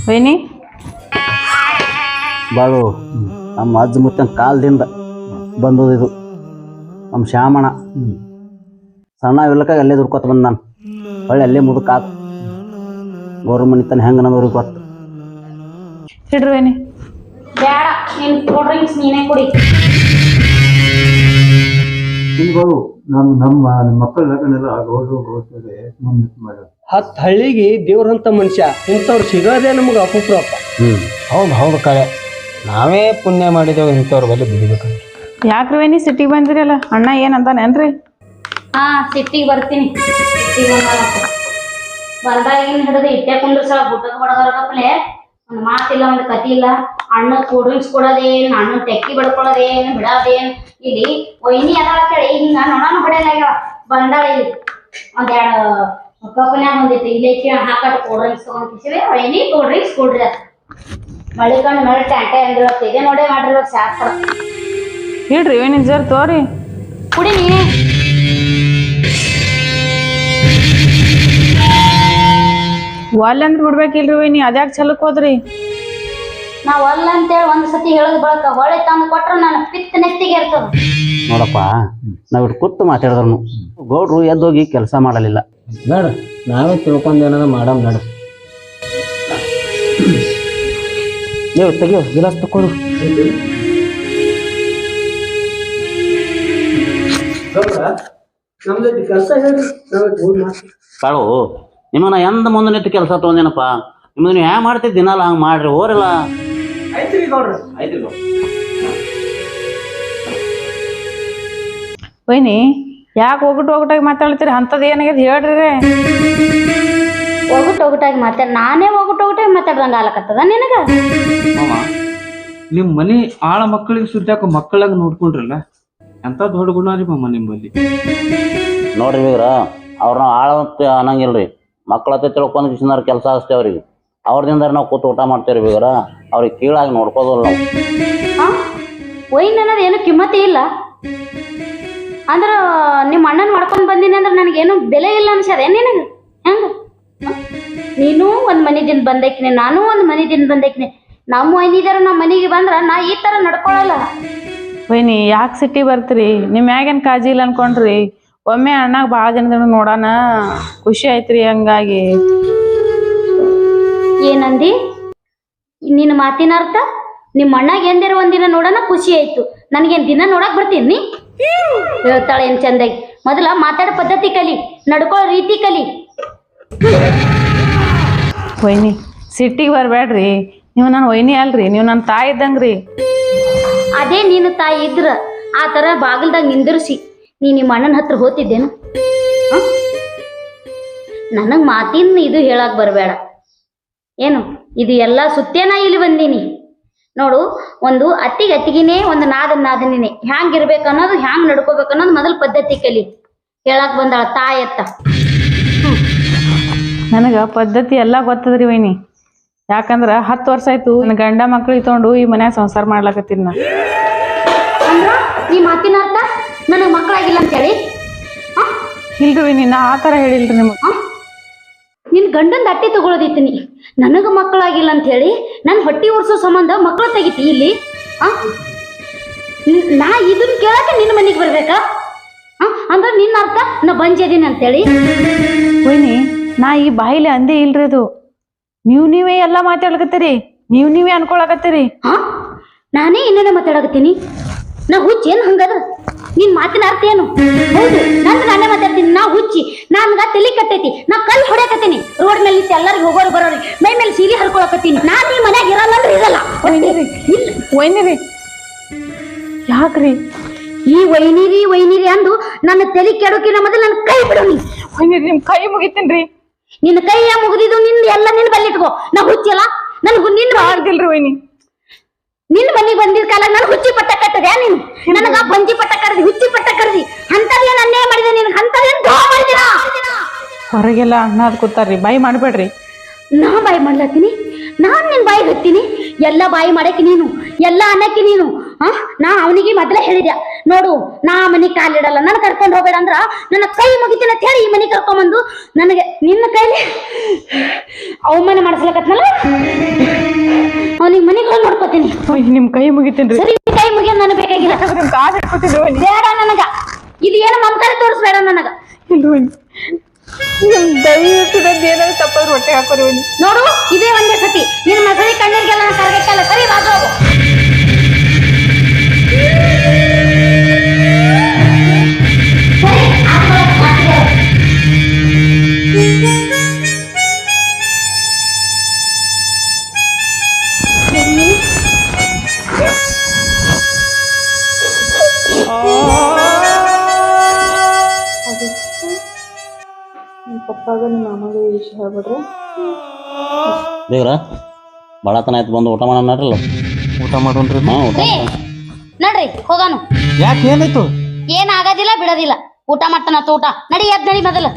ವೈನಿ? ಬಾಳು ನಮ್ಮ ಅಜ್ಜ ಮುತ್ತನ ಕಾಲದಿಂದ ಬಂದದ್ದು ಇದು. ನಮ್ಮ ಶ್ಯಾಮಣ. ಸಣ್ಣ ಇರ್ಲಕ್ಕ ಅಲ್ಲೇ ದುಡ್ಕೋತ ಬಂದ ನಾನು. ಒಳ್ಳೆ ಅಲ್ಲೇ ಮುದುಕಾತ ಮನಿ ತನ ಹೆಂಗೆ ಅನ್ನೋದ್ರಿಗೆ ಗೊತ್ತು. ಹಿಡ್ರಿ ವೈನಿ. ಬೇಡ ನೀನು ಕೂಲ್ ಡ್ರಿಂಕ್ಸ್ ನೀನೇ ಕುಡಿ. ನಮ್ಮ ನಮ್ಮ ಮಕ್ಕಳ ಲಗ್ನೆಲ್ಲ ಗೌಡ್ರು ಗೌಡ್ರೆ ಮುಂದೆ ಮಾಡ ಹತ್ತು ಹಳ್ಳಿಗೆ ದೇವ್ರಂತ ಮನುಷ್ಯ ಇಂಥವ್ರು ಸಿಗೋದೇ ನಮಗೆ ಅಪರೂಪ. ಹ್ಞೂ ಹೌದು ಹೌದು ಕಳೆ. ನಾವೇ ಪುಣ್ಯ ಮಾಡಿದೆವು ಇಂಥವ್ರ ಬಲ್ಲಿ ಬಿಡಬೇಕು ಯಾಕ್ರಿ ನೀ ಸಿಟಿಗೆ ಬಂದಿರಲ್ಲ? ಅಣ್ಣ ಏನಂತಾನೇನ್ರಿ ಹಾ ಸಿಟ್ಟಿಗೆ ಬರ್ತೀನಿ. ಸಿಟ್ಟಿಗೆ ಏನ್ ಹಿಡಿದು ಇಟ್ಟೆ ಕುಂಡ್ರಸಳ ಗುಡ್ಡದ ಬಡಗರಗಪ್ಲೆ ಒಂದ್ ಮಾತಿಲ್ಲ ಒಂದ್ ಕತಿ ಇಲ್ಲ ಅಣ್ಣ ಕೂಲ್ ಡ್ರಿಂಕ್ಸ್ ಕೊಡೋದೇನ್ ಅಣ್ಣ ಟೆಕ್ಕಿ ಬಡ್ಕೊಳ್ಳೋದೇನ್ ಬಿಡೋದೇನ್. ಇಲ್ಲಿ ಒಯ್ನಿ ಅದ ಅಂತೇಳಿ ಹಿಂಗ ನೋಡೋಣ ಹೊಡೆಯಲಾಗ್ಯಾವ ಬಂದಾಳ ಇಲ್ಲಿ. ಒಂದ್ ಎರಡು ಕಪ್ಪನ್ಯಾಗ ಬಂದಿತ್ತು ಇಲ್ಲಿ ಹಾಕಟ್ ಕೂಲ್ ಡ್ರಿಂಕ್ಸ್ ತಗೊಂಡ್ ಕಿಸಿವೆ. ಒಯ್ನಿ ಕೂಲ್ ಡ್ರಿಂಕ್ಸ್ ಕೊಡ್ರಿ ಮಳಿಕಂಡ್ ಮಳಿ ಟ್ಯಾಂಟೆ ಅಂದಿರತ್ತೆ ಇದೇ ನೋಡೇ ಮಾಡಿರೋ ಶಾಸ್ತ್ರ. ಹೇಳ್ರಿ ಏನಿದ್ ಜರ್ ತೋರಿ. ಕುಡಿ ನೀನೇ. ಒಲ್ಲೆ ಅಂದ್ರೆ ಬಿಡ್ಬೇಕಿಲ್ರಿ ನೀ ಅದ್ಯಾಕೆ ಚಲಕ್ ಹೋದ್ರಿ? ನಾವ್ ಅಲ್ಲ ಅಂತೇಳಿ ಒಂದ್ ಸತಿ ಹೇಳದ್ ಬಳಕ ಹೊಳೆ ತಂದು ಕೊಟ್ರ ನನ್ನ ಪಿತ್ತ ನೆತ್ತಿಗೆ ಇರ್ತದ. ನೋಡಪ್ಪ ನಾವು ಇಟ್ಟು ಕೂತು ಮಾತಾಡಿದ್ರು ಗೌಡ್ರು ಎದ್ದೋಗಿ ಕೆಲಸ ಮಾಡಲಿಲ್ಲ. ಬೇಡ ನಾವೇ ತಿಳ್ಕೊಂಡು ಏನಾರ ಮಾಡಮ್ ನಡ. ನೀವು ತೆಗಿಯೋ ಗಿಲಾಸ್ ತಕೊಂಡು ಕಾಳು ನಿಮ್ಮನ್ನ ಎಂದ ಮುಂದೆ ನಿಂತು ಕೆಲಸ ತೊಗೊಂದೇನಪ್ಪ ನಿಮ್ಮ ನೀವು ಹ್ಯಾಂಗ ಮಾಡ್ತಿದ್ದು ದಿನಲ್ಲ ಹಂಗೆ ಮಾಡ್ರಿ ಹೋರಲ್ಲ. ಆಯ್ತ್ರಿ ಗೌಡ್ರ. ಆಯ್ತು ವೈನಿ ಯಾಕೆ ಒಗಟು ಒಗಟಾಗಿ ಮಾತಾಡ್ತೀರಿ? ಅಂಥದ್ದು ಏನಾಗ್ಯದ ಹೇಳ್ರಿ ಒಗಟ್ ಒಗಟಾಗಿ ಮಾತಾಡ ನಾನೇ ಒಗಟ್ ಒಗಟಾಗಿ ಮಾತಾಡ್ದಂಗ ಆಲಕತ್ತದ ನಿನಗ ನಿಮ್ಮ ಮನೆ ಆಳ ಮಕ್ಕಳಿಗೆ ಸುದ್ದಾಕ ಮಕ್ಕಳಾಗ ನೋಡ್ಕೊಂಡ್ರಲ್ಲ ಎಂತ ದೊಡ್ಡ ಗುಣ ರೀ ಮಾಮ ನಿಮ್ಮಲ್ಲಿ? ನೋಡ್ರಿ ಬೀಗ್ರ ಅವ್ರನ್ನ ಆಳ ಅನ್ನಂಗಿಲ್ರಿ. ಮಕ್ಕಳ ಹತ್ರ ತಿಳ್ಕೊಂಡು ಕಿಸಿನಾರ ಕೆಲಸ ಹಚ್ತೇವೆ ಅವ್ರಿಗೆ. ಅವ್ರದಿಂದ ನಾವು ಕೂತು ಊಟ ಮಾಡ್ತೇವೆ ಬೇಗರ. ಅವ್ರಿಗೆ ಕೀಳಾಗಿ ನೋಡ್ಕೋದಲ್ಲ ನಾವು. ವೈನ್ ಅನ್ನೋದು ಏನು ಕಿಮ್ಮತಿ ಇಲ್ಲ. ಅಂದ್ರ ನಿಮ್ಮ ಅಣ್ಣನ ಮಾಡ್ಕೊಂಡು ಬಂದಿನಿ ಅಂದ್ರೆ ನನಗೇನು ಬೆಲೆ ಇಲ್ಲ ಅನ್ಸದೆ ನಿನಗ? ಹೆಂಗ? ನೀನು ಒಂದ್ ಮನೆದಿಂದ ಬಂದೈಕಿನಿ ನಾನು ಒಂದು ಮನಿದಿಂದ ಬಂದೈಕಿನಿ. ನಮ್ಮ ವೈನಿದಾರ ನಮ್ಮ ಮನೆಗೆ ಬಂದ್ರ ನಾ ಈ ಥರ ನಡ್ಕೊಳಲ್ಲ. ವೈನಿ ಯಾಕೆ ಸಿಟ್ಟಿ ಬರ್ತೀರಿ? ನಿಮ್ಮ ಮ್ಯಾಗೇನ್ ಕಾಜಿ ಇಲ್ಲ ಅನ್ಕೊಂಡ್ರಿ? ಒಮ್ಮೆ ಅಣ್ಣಾಗ ಭಾಳ ದಿನದಿಂದ ನೋಡೋಣ ಖುಷಿ ಆಯ್ತ್ರಿ ಹಂಗಾಗಿ. ಏನಂದಿ? ನಿನ್ನ ಮಾತಿನ ಅರ್ಥ? ನಿಮ್ಮ ಅಣ್ಣಾಗ ಎಂದಿರ ಒಂದಿನ ನೋಡೋಣ ಖುಷಿ ಆಯ್ತು. ನನಗೇನ್ ದಿನ ನೋಡಕ್ ಬರ್ತೀನಿ? ಹೇಳ್ತಾಳೆ ಏನ್ ಚಂದಾಗಿ. ಮೊದಲ ಮಾತಾಡೋ ಪದ್ಧತಿ ಕಲಿ ನಡ್ಕೊಳ್ಳೋ ರೀತಿ ಕಲಿ. ವೈನಿ ಸಿಟ್ಟಿಗೆ ಬರಬೇಡ್ರಿ ನೀವು ನನ್ನ ವೈನಿ ಅಲ್ರಿ ನೀವು ನನ್ನ ತಾಯಿ ಇದ್ದಂಗ್ರಿ. ಅದೇ ನೀನು ತಾಯಿ ಇದ್ರ. ಆ ತರ ಬಾಗಿಲ್ದಾಗ ನಿಂದಿರಿಸಿ. ನೀ ನಿಮ್ಮ ಅಣ್ಣನ ಹತ್ರ ಹೋತಿದ್ದೇನು? ನನಗೆ ಮಾತಿನ ಇದು ಹೇಳಕ್ ಬರಬೇಡ. ಏನು ಇದು ಎಲ್ಲ ಸುತ್ತೇನ ಇಲ್ಲಿ ಬಂದೀನಿ. ನೋಡು ಒಂದು ಅತ್ತಿಗೆ ಅತ್ತಿಗಿನೇ ಒಂದು ನಾದ ನಾದನಿನೇ. ಹ್ಯಾಂಗ್ ಇರ್ಬೇಕು ಅನ್ನೋದು ಹ್ಯಾಂಗ್ ನಡ್ಕೋಬೇಕು ಅನ್ನೋದು ಮೊದಲ ಪದ್ಧತಿ ಕಲಿ. ಹೇಳಕ್ ಬಂದಾಳ ತಾಯತ್ತ. ನನಗ ಪದ್ಧತಿ ಎಲ್ಲ ಗೊತ್ತದ್ರಿ ವೈನಿ. ಯಾಕಂದ್ರ ಹತ್ತು ವರ್ಷ ಆಯ್ತು ನನ್ನ ಗಂಡ ಮಕ್ಳಿಗೆ ತೊಗೊಂಡು ಈ ಮನ್ಯಾಗ ಸಂಸಾರ ಮಾಡ್ಲಕತ್ತೀನಿ ನಾ. ಅಂದ್ರ ನೀ ಮಾತಿನ ಅರ್ಥ? ನನಗ್ ಮಕ್ಕಳಾಗಿಲ್ಲ ಅಂತೇಳಿ? ಹೇಳಿ ಇಲ್ರಿ ನಿನ್ನ ನಾ ಆ ಥರ ಹೇಳಿಲ್ರಿ ನಿಮಗೆ. ನಿನ್ನ ನಿನ್ ಗಂಡನ್ ಅಟ್ಟಿ ತಗೊಳೋದಿತ್ತೀನಿ. ನನಗ ಮಕ್ಕಳಾಗಿಲ್ಲ ಅಂತ ಹೇಳಿ ನನ್ ಹೊಟ್ಟಿ ಉರ್ಸೋ ಸಂಬಂಧ ಮಕ್ಕಳು ತೆಗಿತಿ ಇಲ್ಲಿ? ನ್- ನಾ ಇದನ್ನ ಕೇಳಕ್ಕೆ ನಿನ್ನ ಮನೆಗೆ ಬರ್ಬೇಕಾ? ಅಂದ್ರೆ ಅಂದ್ರ ನಿನ್ನ ಅರ್ಥ ನಾ ಬಂಜದೀನಿ ಅಂತೇಳಿ. ವೈನಿ ನಾ ಈ ಬಾಯಿಲೆ ಅಂದೇ ಇಲ್ರಿ ಅದು. ನೀವು ನೀವೇ ಎಲ್ಲ ಮಾತಾಡ್ಲಕತ್ತೀರಿ ನೀವು ನೀವೇ ಅನ್ಕೊಳಕತ್ತೀರಿ. ಹಾ? ನಾನೇ ಇನ್ನೇನ ಮಾತಾಡಕತ್ತೀನಿ. ನಾ ಹುಚ್ಚೇನ್ ಹಂಗದ? ನಿನ್ ಮಾತಿನ ಅರ್ಥ ಏನು? ಹೌದು ನಂದು ನಾನೇ ಮಾತಾಡ್ತೀನಿ ನಾ ಹುಚ್ಚಿ ನನ್ಗ ತಲಿ ಕಟ್ಟೈತಿ ನಾ ಕಲ್ ಹೊಡ್ಯಾಕತ್ತೀನಿ. ರೋಡ್ ಮೇಲೆ ನಿಂತು ಎಲ್ಲರಿಗೂ ಹೋಗೋರು ಬರೋರಿ ಮೈ ಮೇಲೆ ಸೀರೆ ಹರ್ಕೊಳಕತ್ತೀನಿ. ನಾ ಈ ಮನ್ಯಾಗ ಇರಲ್ಲ ಅಂದ್ರೆ ಇರಲ್ಲ. ಇಲ್ಲ ವೈನಿರಿ ಯಾಕ್ರಿ ಈ ವೈನಿರಿ ವೈನಿರಿ ಅಂದು ನನ್ನ ತಲೆ ಕೆಡೋಕಿನ ಮೊದಲು ನನ್ನ ಕೈ ಬಿಡು ನೀ. ವೈನಿರಿ ನಿಮ್ ಕೈ ಮುಗಿತೀನ್ರಿ ನಿನ್ನ ಕೈಯ ಮುಗಿದಿದ್ದು ನಿಂದ ಎಲ್ಲ ನಿನ್ ಬಲ್ಲಿಟ್ಕೋ ನಾ ಹುಚ್ಚಲ್ಲ ನನ್ಗು ನಿನ್ನ ಆಗ್ದಿಲ್ರಿ ವೈನಿ. ನಿನ್ನ ಮನಿ ಬಂದಿದ್ ಕಾಲ ನಾನು ಹುಚ್ಚಿ ಪಟ್ಟ ಕಟ್ಟದೆ ನೀನು. ನನಗ ಬಂಜಿ ಪಟ್ಟ ಕರೆದಿ ಹುಚ್ಚಿ ಪಟ್ಟ ಕರೆದಿ. ಅಂತದೇನ್ ಅನ್ಯಾಯ ಮಾಡಿದೆ ನಿನ್? ಅಂತದೇನ್ ಹೊರಗೆಲ್ಲ ಅಣ್ಣ ಕೂತಾರ್ರಿ ಬಾಯಿ ಮಾಡ್ಬೇಡ್ರಿ. ನಾ ಬಾಯಿ ಮಾಡ್ಲತ್ತೀನಿ? ನಾನು ನಿನ್ ಬಾಯಿ ಹತ್ತೀನಿ? ಎಲ್ಲ ಬಾಯಿ ಮಾಡಕ್ಕೆ ನೀನು ಎಲ್ಲ ಅನ್ನಕ್ಕೆ ನೀನು ಹಾ ನಾ ಅವನಿಗೆ ಮೊದಲೇ ಹೇಳಿದೆ ನೋಡು ನಾ ಮನೆ ಕಾಲಿಡಲ್ಲ ನನ್ನ ಕರ್ಕೊಂಡು ಹೋಗ್ಬೇಡ ಅಂದ್ರ ನನ್ನ ಕೈ ಮುಗಿತೀನಿ ಅಂತ ಹೇಳಿ ಈ ಮನೆಗೆ ಕರ್ಕೊಂಬಂದು ನನಗೆ ನಿನ್ನ ಕೈಲಿ ಅವಮಾನ ಮಾಡಿಸ್ಲಕತ್ನಲ್ಲ? ಅವನಿಗೆ ಮನೆಗಳು ನೋಡ್ಕೋತೀನಿ. ನಿಮ್ ಕೈ ಮುಗಿತೀನಿ ಸರಿ ಕೈ ಮುಗಿಯೋದು ನನಗೆ ಬೇಕಾಗಿಲ್ಲ. ಬೇಡ ನನಗ. ಇದು ಏನು ಮಮಕಾರ ತೋರಿಸ್ಬೇಡ ನನಗ. ದಯವಿಟ್ಟು ನಂದ್ ಏನಾದ್ರು ತಪ್ಪಾದ್ರು ಹೊಟ್ಟೆ ಹಾಕೋರಿ ನೋಡು, ಇದೇ ಒಂದೇ ಸತಿ. ನಿನ್ನ ಮಸಳಿ ಕಣ್ಣೀರಿಗೆಲ್ಲ ಕರಗಟ್ಟಲ್ಲ ಸರಿ, ಬಾಜು ದೇವ್ರ ಭಾಳ ತನ ಆಯ್ತು ಬಂದು ಊಟ ಮಾಡೋಣ ನಡ್ರಲ್ಲ ಊಟ ಮಾಡೋಣ್ರಿ. ಹಾಂ ಊಟ ಏ, ನಡ್ರಿ ಹೋಗಾನು. ಯಾಕೆ ಏನಾಯ್ತು? ಏನ್ ಆಗೋದಿಲ್ಲ ಬಿಡೋದಿಲ್ಲ. ಊಟ ಮಾಡ್ತಾನ ಊಟ. ನಡಿ ಎದ್ ನಡಿ ಮೊದಲು.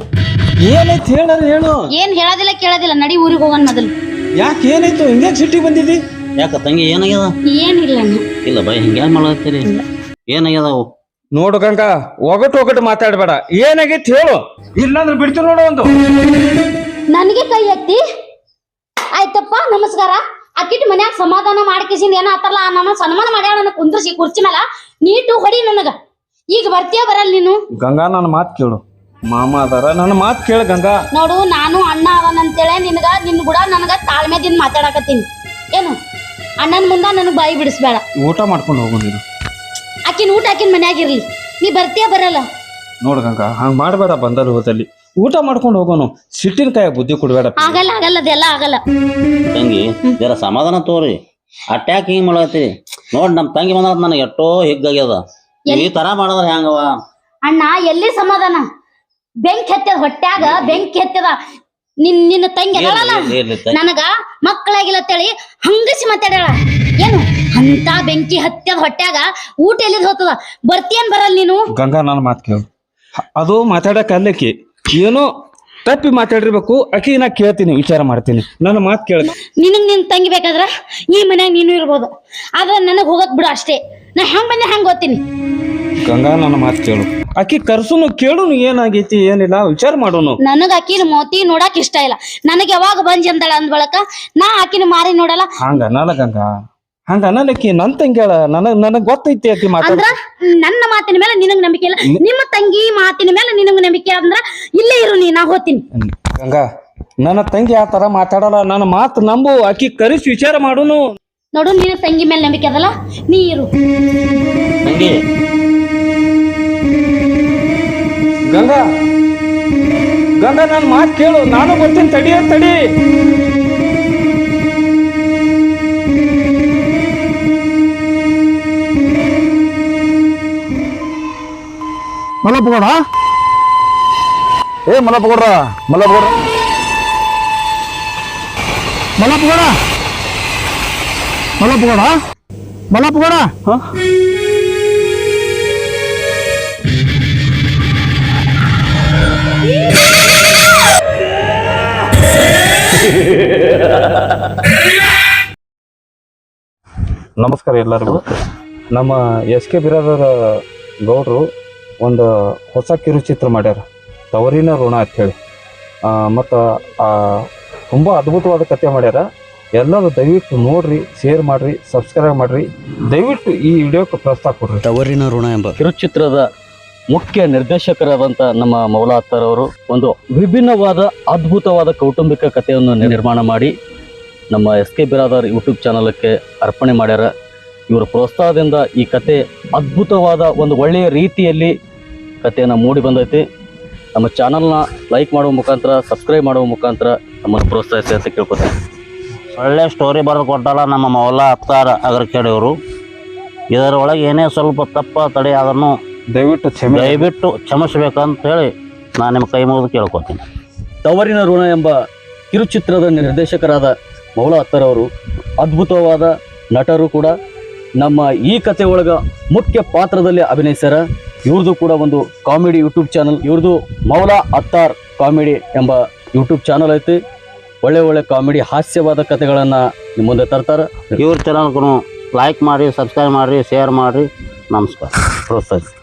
ಏನಾಯ್ತು ಹೇಳಾರ ಹೇಳು. ಏನ್ ಹೇಳೋದಿಲ್ಲ ಕೇಳೋದಿಲ್ಲ. ನಡಿ ಊರಿಗೆ ಹೋಗೋಣ ಮೊದಲು. ಯಾಕೆ ಏನಾಯ್ತು? ಹಿಂಗ್ಯಾಕ್ ಸಿಟ್ಟಿಗೆ ಬಂದಿದ್ದಿ? ಯಾಕ ತಂಗಿ ಏನಾಗ್ಯದ? ಏನಿಲ್ಲ ಅಣ್ಣ. ಇಲ್ಲ ಬೈ ಹಿಂಗ ಮಾಡತ್ತೀರಿ ಏನಾಗ್ಯದ ಅವು ನೋಡು ಗಂಗ ಒಗಟು ಒಗಟು ಮಾತಾಡ್ಬೇಡ. ಏನಾಗಿತ್ತು ಹೇಳು. ಇಲ್ಲಾಂದ್ರೆ ಬಿಡ್ತೀನಿ ನೋಡು ಒಂದು. ನನಗೆ ಕೈ ಎತ್ತಿ? ಆಯ್ತಪ್ಪ ನಮಸ್ಕಾರ. ಅಕ್ಕಿಟ್ಟು ಮನ್ಯಾಗ ಸಮಾಧಾನ ಮಾಡ್ಕಿಸಿಂದ ಏನ ಆತಲ್ಲ ನನ್ನ ಸನ್ಮಾನ ಮಾಡ್ಯಾಳ ನನ್ನ ಕುಂದ್ರಿಸಿ ಕುರ್ಚಿ ಮೇಲೆ ನೀಟು ಹೊಡಿ ನನಗ. ಈಗ ಬರ್ತೀಯ ಬರಲ್ಲ ನೀನು? ಗಂಗಾ ನನ್ನ ಮಾತು ಕೇಳು. ಮಾಮ ಅದಾರ ನನ್ನ ಮಾತು ಕೇಳು ಗಂಗಾ. ನೋಡು ನಾನು ಅಣ್ಣ ಅವನಂತೇಳಿ ನಿನಗ ನಿನ್ ಕೂಡ ನನಗ ತಾಳ್ಮೆದಿಂದ ಮಾತಾಡಕತ್ತೀನಿ. ಏನು? ಅಣ್ಣನ ಮುಂದ ನನಗೆ ಬಾಯಿ ಬಿಡಿಸ್ಬೇಡ. ಊಟ ಮಾಡ್ಕೊಂಡು ಹೋಗು ನೀನು. ಆಕಿನ ಊಟ ಆಕಿನ ಮನ್ಯಾಗ ಇರ್ಲಿ. ನೀ ಬರ್ತೀಯ ಬರಲ್ಲ? ನೋಡು ಗಂಗಾ ಹಂಗೆ ಮಾಡಬೇಡ ಬಂದಲ್ಲಿ ಹೋದಲ್ಲಿ ಊಟ ಮಾಡ್ಕೊಂಡು ಹೋಗೋನು. ಸಿಟ್ಟಿನ ಕಾಯ ಬುದ್ಧಿ ಕೊಡಬೇಡ ಆಗಲ್ಲ ಆಗಲ್ಲ ಅದೆಲ್ಲ ಆಗಲ್ಲ. ತಂಗಿ ಜರ ಸಮಾಧಾನ ತೋರಿ. ಅಟ್ಯಾಕ್ ಹಿಂಗ್ ಮಾಡತ್ತಿ ನೋಡ್ ನಮ್ ತಂಗಿ ಬಂದ ನನಗೆ ಎಷ್ಟೋ ಹಿಗ್ಗಾಗ್ಯದ. ಈ ತರ ಮಾಡದ್ರ ಹೆಂಗವ? ಅಣ್ಣ ಎಲ್ಲಿ ಸಮಾಧಾನ? ಬೆಂಕಿ ಹತ್ತದ ಹೊಟ್ಯಾಗ ಬೆಂಕಿ ಹತ್ತದ. ನಿನ್ ನಿನ್ನ ತಂಗಿ ಅದಳಲ್ಲ? ನನಗ ಮಕ್ಕಳಾಗಿಲ್ಲ ಅಂತೇಳಿ ಹಂಗಸಿ ಮಾತಾಡ್ಯಾಳ. ಏನು? ಅಂತ ಬೆಂಕಿ ಹತ್ತದ ಹೊಟ್ಯಾಗ ಊಟ ಎಲ್ಲಿದ್ ಹೋಗ್ತದ? ಬರ್ತೀಯನ್ ಬರಲ್ಲ ನೀನು? ಗಂಗಾ ನಾನು ಮಾತು ಕೇಳು. ಅದು ಮಾತಾಡಕ್ಕೆ ಅಲ್ಲಕ್ಕಿ. ಏನೋ ತಪ್ಪಿ ಮಾತಾಡಿರ್ಬೇಕು ಅಕ್ಕಿ ನಾ ಕೇಳ್ತೀನಿ ವಿಚಾರ ಮಾಡ್ತೀನಿ. ನನ್ನ ಮಾತು ಕೇಳ. ನಿನಗ್ ನಿನ್ ತಂಗಿ ಬೇಕಾದ್ರ ಈ ಮನ್ಯಾಗ ನೀನು ಇರ್ಬೋದು. ಆದ್ರೆ ನನಗ್ ಹೋಗಕ್ ಬಿಡು ಅಷ್ಟೇ. ನಾ ಹೆಂಗ್ ಬಂದೆ ಹೆಂಗ್ ಓದ್ತೀನಿ ಗಂಗಾ ನನ್ನ ಮಾತು ಕೇಳು. ಅಕ್ಕಿ ಕರ್ಸುನು ಕೇಳುನು ಏನಾಗೈತಿ ಏನಿಲ್ಲ ವಿಚಾರ ಮಾಡೋನು. ನನಗ ಆಕಿನ ಮೋತಿ ನೋಡಕ್ ಇಷ್ಟ ಇಲ್ಲ. ನನಗೆ ಯಾವಾಗ ಬಂದ್ ಅಂದಳ ಅಂದ್ ಬಳಕ ನಾ ಆಕಿನ ಮಾರಿ ನೋಡಲ್ಲ. ಹಂಗ ಅನ್ನಲ್ಲ ಗಂಗಾ. ಹಂಗ ಅನ್ನಲಕ್ಕಿ ನನ್ ತಂಗ್ಯಾಳ ನನಗ್ ನನಗ್ ಗೊತ್ತೈತಿ ಅತಿ ಮಾತಾಡ ಅಂದ್ರ ನನ್ನ ಮಾತಿನ ಮೇಲೆ ನಿನಗ್ ನಂಬಿಕೆ ಇಲ್ಲ. ನಿಮ್ಮ ತಂಗಿ ಮಾತಿನ ಮೇಲೆ ನಿನಗ್ ನಂಬಿಕೆ ಅಂದ್ರ ಇಲ್ಲೇ ಇರು ನೀ ನಾ ಹೋಗ್ತೀನಿ. ಗಂಗ ನನ್ನ ತಂಗಿ ಆ ತರ ಮಾತಾಡಲ್ಲ ನನ್ನ ಮಾತು ನಂಬು ಅಕ್ಕಿ ಕರೆಸಿ ವಿಚಾರ ಮಾಡುನು. ನೋಡು ನಿನ್ನ ತಂಗಿ ಮೇಲೆ ನಂಬಿಕೆ ಅದಲ್ಲ ನೀ ಇರು. ತಂಗಿ. ಗಂಗಾ ಗಂಗಾ ನನ್ನ ಮಾತು ಕೇಳು ನಾನು ಬರ್ತೀನಿ ತಡಿ ಅಂತ ತಡಿ. ಮಲ್ಲಪ್ಪಗೌಡ ಏ ಮಲ್ಲಪ್ಪಗೌಡ್ರ ಮಲ್ಲಪ್ಪಗೌಡ ಮಲ್ಲಪ್ಪಗೌಡ ಮಲ್ಲಪ್ಪಗೌಡ ಮಲ್ಲಪ್ಪಗೌಡ ನಮಸ್ಕಾರ ಎಲ್ಲರಿಗೂ. ನಮ್ಮ ಎಸ್ ಕೆ ಬಿರಾದರ ಗೌಡ್ರು ಒಂದು ಹೊಸ ಕಿರುಚಿತ್ರ ಮಾಡ್ಯಾರ. ತವರಿನ ಋಣ ಅಂತೇಳಿ ಮತ್ತು ತುಂಬ ಅದ್ಭುತವಾದ ಕಥೆ ಮಾಡ್ಯಾರ. ಎಲ್ಲರೂ ದಯವಿಟ್ಟು ನೋಡ್ರಿ ಶೇರ್ ಮಾಡ್ರಿ ಸಬ್ಸ್ಕ್ರೈಬ್ ಮಾಡ್ರಿ. ದಯವಿಟ್ಟು ಈ ವಿಡಿಯೋಕ್ಕೆ ಪ್ರೋತ್ಸಾಹ ಕೊಡ್ರಿ. ತವರಿನ ಋಣ ಎಂಬ. ಕಿರುಚಿತ್ರದ ಮುಖ್ಯ ನಿರ್ದೇಶಕರಾದಂಥ ನಮ್ಮ ಮೌಲಾ ಅತ್ತರ್ ಅವರು ಒಂದು ವಿಭಿನ್ನವಾದ ಅದ್ಭುತವಾದ ಕೌಟುಂಬಿಕ ಕಥೆಯನ್ನು ನಿರ್ಮಾಣ ಮಾಡಿ ನಮ್ಮ ಎಸ್ ಕೆ ಬಿರಾದರ್ ಯೂಟ್ಯೂಬ್ ಚಾನಲಕ್ಕೆ ಅರ್ಪಣೆ ಮಾಡ್ಯಾರ. ಇವರ ಪ್ರೋತ್ಸಾಹದಿಂದ ಈ ಕತೆ ಅದ್ಭುತವಾದ ಒಂದು ಒಳ್ಳೆಯ ರೀತಿಯಲ್ಲಿ ಕಥೆಯನ್ನು ಮೂಡಿ ಬಂದೈತಿ. ನಮ್ಮ ಚಾನಲ್ನ ಲೈಕ್ ಮಾಡುವ ಮುಖಾಂತರ ಸಬ್ಸ್ಕ್ರೈಬ್ ಮಾಡುವ ಮುಖಾಂತರ ನಮ್ಮನ್ನು ಪ್ರೋತ್ಸಾಹಿಸಿ ಅಂತ ಕೇಳ್ಕೊತೀನಿ. ಒಳ್ಳೆ ಸ್ಟೋರಿ ಬರೆದು ಕೊಟ್ಟಲ್ಲ ನಮ್ಮ ಮೌಲ ಅತ್ತಾರ ಅಗರ್ಕೆಡೆಯವರು. ಇದರೊಳಗೆ ಏನೇ ಸ್ವಲ್ಪ ತಪ್ಪ ತಡೆ ಅದನ್ನು ದಯವಿಟ್ಟು ಕ್ಷಮೆ. ದಯವಿಟ್ಟು ಕ್ಷಮಿಸಬೇಕಂತ ಹೇಳಿ ನಾನು ನಿಮ್ಮ ಕೈ ಮುಗಿದು ಕೇಳ್ಕೊತೀನಿ. ತವರಿನ ಋಣ ಎಂಬ ಕಿರುಚಿತ್ರದ ನಿರ್ದೇಶಕರಾದ ಮೌಲ ಅತ್ತರವರು ಅದ್ಭುತವಾದ ನಟರು ಕೂಡ ನಮ್ಮ ಈ ಕಥೆಯೊಳಗ ಒಳಗ ಮುಖ್ಯ ಪಾತ್ರದಲ್ಲಿ ಅಭಿನಯಿಸ್ಯಾರ. ಇವ್ರದ್ದು ಕೂಡ ಒಂದು ಕಾಮಿಡಿ ಯೂಟ್ಯೂಬ್ ಚಾನಲ್. ಇವ್ರದ್ದು ಮೌಲಾ ಅತ್ತಾರ್ ಕಾಮಿಡಿ ಎಂಬ ಯೂಟ್ಯೂಬ್ ಚಾನಲ್ ಐತಿ. ಒಳ್ಳೆ ಒಳ್ಳೆ ಕಾಮಿಡಿ ಹಾಸ್ಯವಾದ ಕಥೆಗಳನ್ನು ನಿಮ್ಮ ಮುಂದೆ ತರ್ತಾರೆ. ಇವ್ರ ಚಾನಲ್ಗೂ ಲೈಕ್ ಮಾಡಿ ಸಬ್ಸ್ಕ್ರೈಬ್ ಮಾಡಿರಿ ಶೇರ್ ಮಾಡಿರಿ ನಮಸ್ಕಾರ. ಪ್ರೋತ್ಸಾಹಿಸಿ.